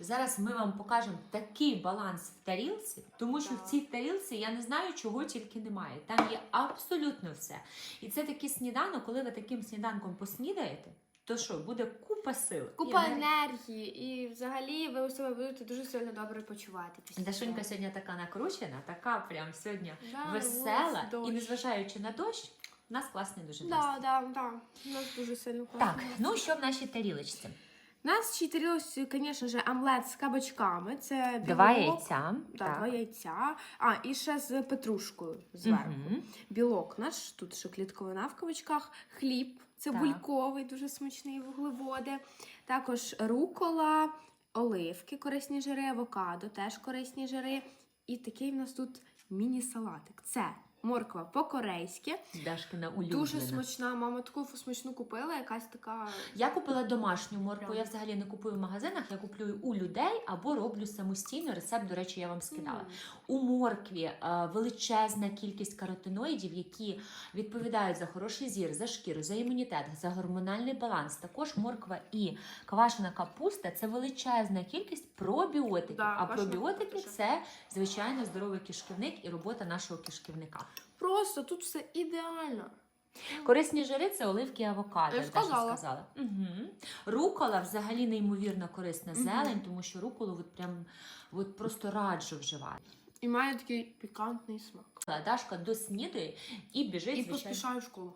Зараз ми вам покажемо такий баланс в тарілці, тому що в цій тарілці я не знаю, чого тільки немає. Там є абсолютно все. І це такий сніданок, коли ви таким сніданком поснідаєте, то що, буде купа сил. Купа І енергії. і взагалі ви у себе будете дуже сильно добре почувати. після Дашунька цього. сьогодні така накручена, така прям сьогодні Да, весела. ось дощ. І незважаючи на дощ, у нас класний дуже настрій. Да, да, да. У нас дуже сильно класно. Так, ну що в нашій тарілочці? У нас чотирилось, звісно ж, омлет з кабачками. Це Два білок, яйця. Да, два яйця. А, і ще з петрушкою зверху. Мгм. Білок наш, тут ще клітковина в кавичках, хліб цибульковий, дуже смачний вуглеводи. Також рукола, оливки, корисні жири, авокадо, теж корисні жири. І такий в нас тут міні-салатик. Це морква по-корейськи. Дашкина улюблена. Дуже смачна. Мама таку смачну купила, якась така. Я купила домашню моркву. Я взагалі не купую в магазинах, я куплю у людей або роблю самостійно. Рецепт, до речі, я вам скидала. М. У моркві е, величезна кількість каротиноїдів, які відповідають за хороший зір, за шкіру, за імунітет, за гормональний баланс. Також морква і квашена капуста це величезна кількість пробіотиків. Да, а пробіотики це звичайно здоровий кишківник і робота нашого кишківника. Просто тут все ідеально. Корисні жири це оливки і авокадо, Я сказала. сказала. Угу. Рукола взагалі неймовірно корисна Мгм. зелень, тому що руколу от прям от просто раджу вживати. І має такий пікантний смак. Дашка доснідує і біжить, І звичайно. поспішаю в школу.